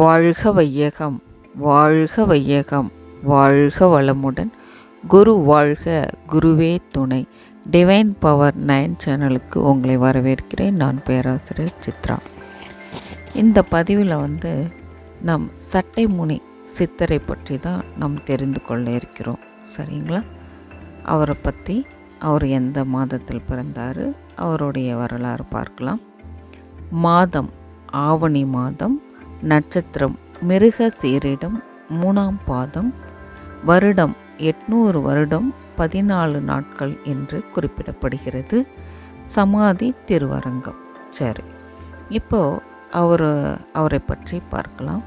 வாழ்க வையகம் வாழ்க வையகம் வாழ்க வளமுடன். குரு வாழ்க குருவே துணை. டிவைன் பவர் நைன் சேனலுக்கு உங்களை வரவேற்கிறேன். நான் பேராசிரியர் சித்ரா. இந்த பதிவில் வந்து நம் சட்டை முனி சித்தரை பற்றி தான் நாம் தெரிந்து கொள்ள இருக்கிறோம். சரிங்களா? அவரை பற்றி அவர் எந்த மாதத்தில் பிறந்தார் அவருடைய வரலாறு பார்க்கலாம். மாதம் ஆவணி மாதம் நட்சத்திரம் மிருக சீரிடம் மூணாம் பாதம் வருடம் எட்நூறு வருடம் பதினாலு நாட்கள் என்று குறிப்பிடப்படுகிறது. சமாதி திருவரங்கம். சரி இப்போது அவர் அவரை பற்றி பார்க்கலாம்.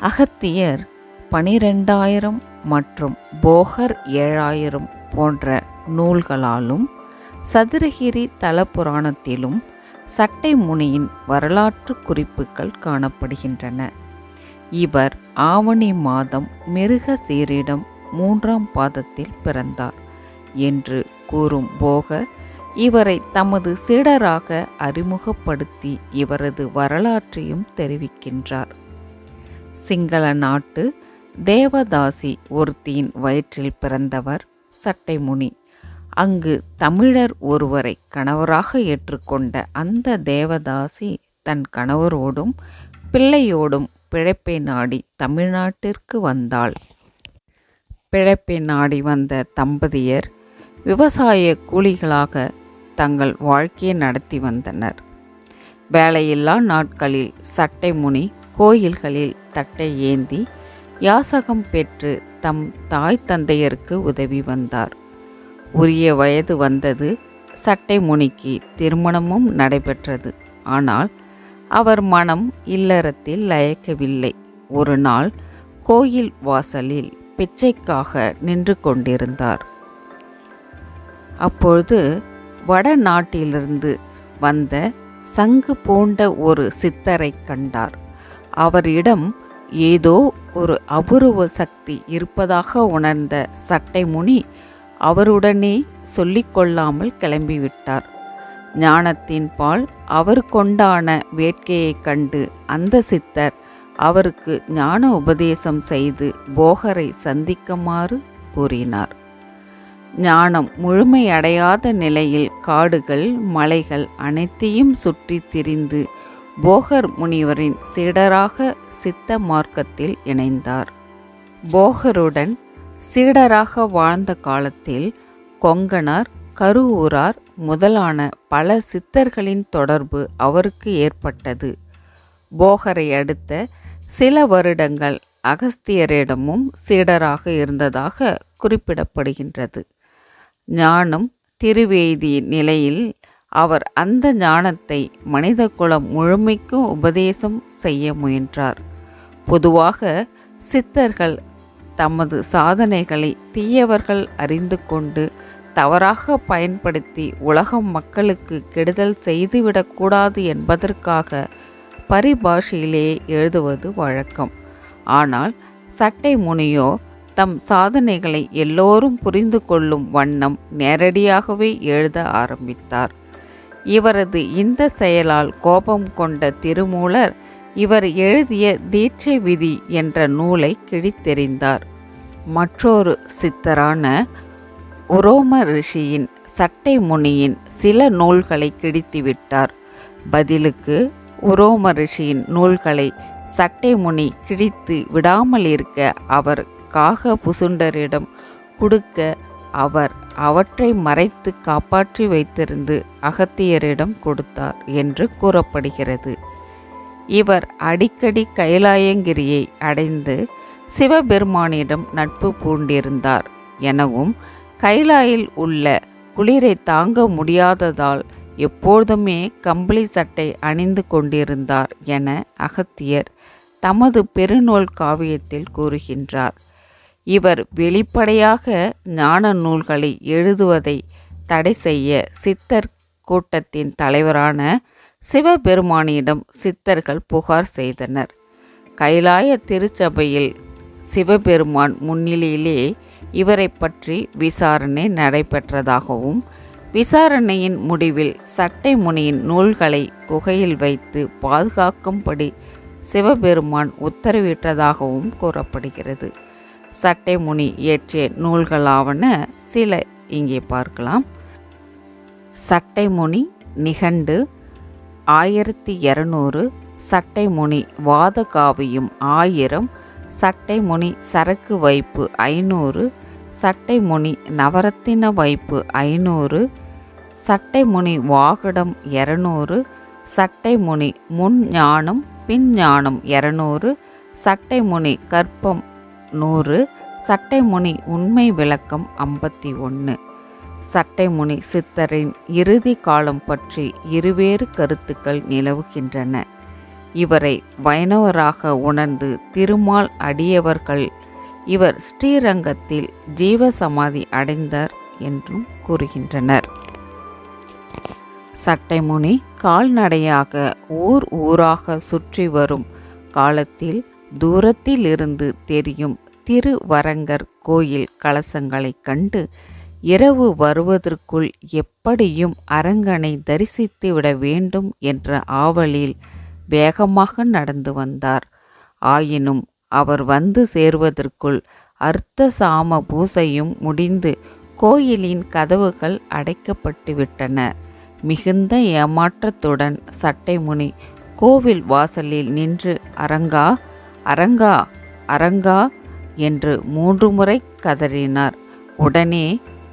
அகத்தியர் பனிரெண்டாயிரம் மற்றும் போகர் ஏழாயிரம் போன்ற நூல்களாலும் சதுரகிரி தல புராணத்திலும் சட்டை முனியின் வரலாற்று குறிப்புகள் காணப்படுகின்றன. இவர் ஆவணி மாதம் மிருக சீரிடம் மூன்றாம் பாதத்தில் பிறந்தார் என்று கூறும் போக இவரை தமது சீடராக அறிமுகப்படுத்தி இவரது வரலாற்றையும் தெரிவிக்கின்றார். சிங்கள நாட்டு தேவதாசி ஒருத்தியின் வயிற்றில் பிறந்தவர் சட்டைமுனி அங்கு தமிழர் ஒருவரை கணவராக ஏற்றுக்கொண்ட அந்த தேவதாசி தன் கணவரோடும் பிள்ளையோடும் பிழைப்பை நாடி தமிழ்நாட்டிற்கு வந்தாள். பிழைப்பை நாடி வந்த தம்பதியர் விவசாய கூலிகளாக தங்கள் வாழ்க்கையை நடத்தி வந்தனர். வேலையில்லா நாட்களில் சட்டை முனி கோயில்களில் தட்டை ஏந்தி யாசகம் பெற்று தம் தாய் தந்தையருக்கு உதவி வந்தார். உரிய வயது வந்தது. சட்டை முனிக்கு திருமணமும் நடைபெற்றது. ஆனால் அவர் மனம் இல்லறத்தில் லயக்கவில்லை. ஒரு நாள் கோயில் வாசலில் பிச்சைக்காக நின்று கொண்டிருந்தார். அப்பொழுது வடநாட்டிலிருந்து வந்த சங்கு போன்ற ஒரு சித்தரை கண்டார். அவரிடம் ஏதோ ஒரு அபூர்வ சக்தி இருப்பதாக உணர்ந்த சட்டை முனி அவருடனே சொல்லிக்கொள்ளாமல் கிளம்பிவிட்டார். ஞானத்தின் பால் அவர் கொண்டான வேட்கையைக் கண்டு அந்த சித்தர் அவருக்கு ஞான உபதேசம் செய்து போகரை சந்திக்குமாறு கூறினார். ஞானம் முழுமையடையாத நிலையில் காடுகள் மலைகள் அனைத்தையும் சுற்றி திரிந்து போகர் முனிவரின் சீடராக சித்த மார்க்கத்தில் இணைந்தார். போகருடன் சீடராக வாழ்ந்த காலத்தில் கொங்கனார் கருவூரார் முதலான பல சித்தர்களின் தொடர்பு அவருக்கு ஏற்பட்டது. போகரை அடுத்த சில வருடங்கள் அகஸ்தியரிடமும் சீடராக இருந்ததாக குறிப்பிடப்படுகின்றது. ஞானம் திருவேதி நிலையில் அவர் அந்த ஞானத்தை மனித குலம் முழுமைக்கும் உபதேசம் செய்ய முயன்றார். பொதுவாக சித்தர்கள் தமது சாதனைகளை தீயவர்கள் அறிந்து கொண்டு தவறாக பயன்படுத்தி உலகம் மக்களுக்கு கெடுதல் செய்துவிடக்கூடாது என்பதற்காக பரிபாஷையிலே எழுதுவது வழக்கம். ஆனால் சட்டை முனியோ தம் சாதனைகளை எல்லோரும் புரிந்து கொள்ளும் வண்ணம் நேரடியாகவே எழுத ஆரம்பித்தார். இவரது இந்த செயலால் கோபம் கொண்ட திருமூலர் இவர் எழுதிய தீட்சை விதி என்ற நூலை கிழித்தெறிந்தார். மற்றொரு சித்தரான உரோம ரிஷியின் சட்டை முனியின் சில நூல்களை கிழித்துவிட்டார். பதிலுக்கு உரோம ரிஷியின் நூல்களை சட்டை முனி கிழித்து விடாமல் இருக்க அவர் காக புசுண்டரிடம் கொடுக்க அவர் அவற்றை மறைத்து காப்பாற்றி வைத்திருந்து அகத்தியரிடம் கொடுத்தார் என்று கூறப்படுகிறது. இவர் அடிக்கடி கைலாயங்கிரியை அடைந்து சிவபெருமானிடம் நட்பு பூண்டிருந்தார் எனவும் கைலாயில் உள்ள குளிரை தாங்க முடியாததால் எப்பொழுதுமே கம்பளி சட்டை அணிந்து கொண்டிருந்தார் என அகத்தியர் தமது பெருநூல் காவியத்தில் கூறுகின்றார். இவர் வெளிப்படையாக ஞான நூல்களை எழுதுவதை தடை செய்ய சித்தர் கூட்டத்தின் தலைவரான சிவபெருமானிடம் சித்தர்கள் புகார் செய்தனர். கைலாய திருச்சபையில் சிவபெருமான் முன்னிலையிலே இவரை பற்றி விசாரணை நடைபெற்றதாகவும் விசாரணையின் முடிவில் சட்டை முனியின் நூல்களை புகையில் வைத்து பாதுகாக்கும்படி சிவபெருமான் உத்தரவிட்டதாகவும் கூறப்படுகிறது. சட்டைமுனி இயற்றிய நூல்களாவன சில இங்கே பார்க்கலாம். சட்டைமுனி நிகண்டு ஆயிரத்தி இரநூறு சட்டைமுனி வாதகாவியம் ஆயிரம் சட்டைமுனி சரக்கு வைப்பு ஐநூறு சட்டைமுனி நவரத்தின வைப்பு ஐநூறு சட்டைமுனி வாகடம் இரநூறு சட்டைமுனி முன் ஞானம் பின் ஞானம் இரநூறு சட்டைமுனி கற்பம் நூறு சட்டைமுனி உண்மை விளக்கம் ஐம்பத்தி ஒன்று சட்டைமுனி சித்தரின் இறுதி காலம் பற்றி இருவேறு கருத்துக்கள் நிலவுகின்றன. இவரை வைணவராக உணர்ந்து திருமால் அடியவர்கள் இவர் ஸ்ரீரங்கத்தில் ஜீவசமாதி அடைந்தார் என்றும் கூறுகின்றனர். சட்டைமுனி கால்நடையாக ஊர் ஊராக சுற்றி வரும் காலத்தில் தூரத்திலிருந்து தெரியும் திருவரங்கர் கோயில் கலசங்களைக் கண்டு இரவு வருவதற்குள் எப்படியும் அரங்கனை தரிசித்து விட வேண்டும் என்ற ஆவலில் வேகமாக நடந்து வந்தார். ஆயினும் அவர் வந்து சேர்வதற்குள் அர்த்த சாம பூசையும் முடிந்து கோயிலின் கதவுகள் அடைக்கப்பட்டுவிட்டன மிகுந்த ஏமாற்றத்துடன் சட்டைமுனி கோவில் வாசலில் நின்று அரங்கா அரங்கா அரங்கா என்று மூன்று முறை கதறினார். உடனே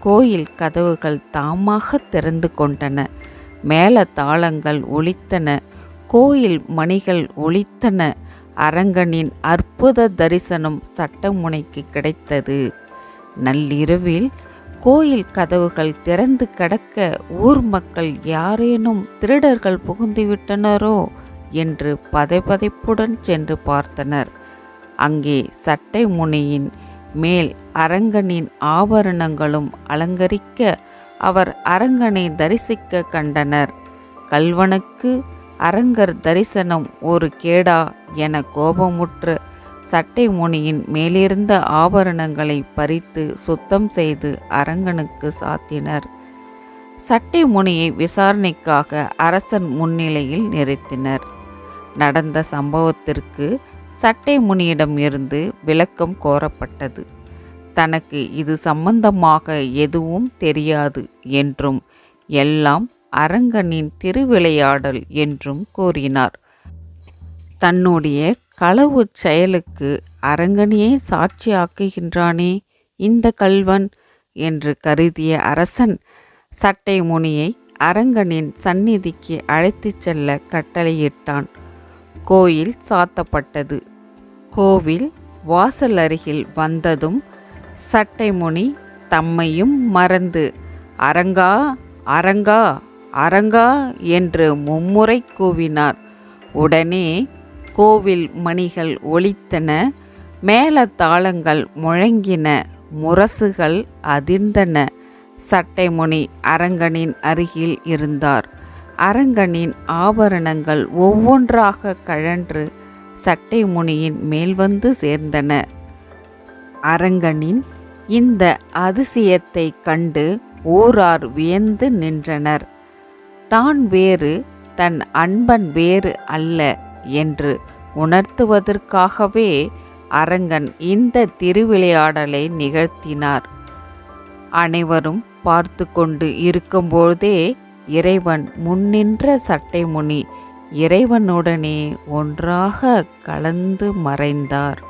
கோயில் கதவுகள் தாமாக திறந்து கொண்டன. மேல தாளங்கள் ஒலித்தன கோயில் மணிகள் ஒலித்தன அரங்கனின் அற்புத தரிசனம் சட்டமுனைக்கு கிடைத்தது. நள்ளிரவில் கோயில் கதவுகள் திறந்து கடக்க ஊர் மக்கள் யாரேனும் திருடர்கள் புகுந்துவிட்டனரோ என்று பதைபதைப்புடன் சென்று பார்த்தனர். அங்கே சட்டை முனியின் மேல் அரங்கனின் ஆபரணங்களும் அலங்கரிக்க அவர் அரங்கனை தரிசிக்க கண்டனர். கல்வனுக்கு அரங்கர் தரிசனம் ஒரு கேடா என கோபமுற்று சட்டை முனியின் மேலிருந்த ஆபரணங்களை பறித்து சுத்தம் செய்து அரங்கனுக்கு சாத்தினர். சட்டை முனியை விசாரணைக்காக அரசன் முன்னிலையில் நிறுத்தினர். நடந்த சம்பவத்திற்கு சட்டை முனியிடம் இருந்து விளக்கம் கோரப்பட்டது. தனக்கு இது சம்பந்தமாக எதுவும் தெரியாது என்றும் எல்லாம் அரங்கனின் திருவிளையாடல் என்றும் கூறினார். தன்னுடைய களவு செயலுக்கு அரங்கனையே சாட்சியாக்குகின்றானே இந்த கல்வன் என்று கருதிய அரசன் சட்டை முனியை அரங்கனின் சந்நிதிக்கு அழைத்துச் செல்ல கட்டளையிட்டான். கோயில் சாத்தப்பட்டது. கோவில் வாசல் அருகில் வந்ததும் சட்டைமுனி தம்மையும் மறந்து அரங்கா அரங்கா அரங்கா என்று மும்முறை கூவினார். உடனே கோவில் மணிகள் ஒலித்தன மேல தாளங்கள் முழங்கின முரசுகள் அதிர்ந்தன. சட்டைமுனி அரங்கனின் அருகில் இருந்தார். அரங்கனின் ஆபரணங்கள் ஒவ்வொன்றாக கழன்று சட்டைமுனியின் மேல் வந்து சேர்ந்தன. அரங்கனின் இந்த அதிசயத்தை கண்டு ஓரார் வியந்து நின்றனர். தான் வேறு தன் அன்பன் வேறு அல்ல என்று உணர்த்துவதற்காகவே அரங்கன் இந்த திருவிளையாடலை நிகழ்த்தினார். அனைவரும் பார்த்து கொண்டு இருக்கும்போதே இறைவன் முன்னின்ற சட்டைமுனி இறைவனுடனே ஒன்றாக கலந்து மறைந்தார்.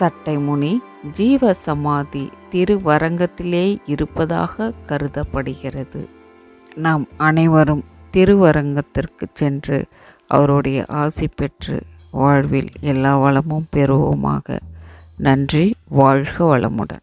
சட்டைமுனி ஜீவ சமாதி திருவரங்கத்திலே இருப்பதாக கருதப்படுகிறது. நாம் அனைவரும் திருவரங்கத்திற்கு சென்று அவருடைய ஆசி பெற்று வாழ்வில் எல்லா வளமும் பெறுவோமாக. நன்றி வாழ்க வளமுடன்.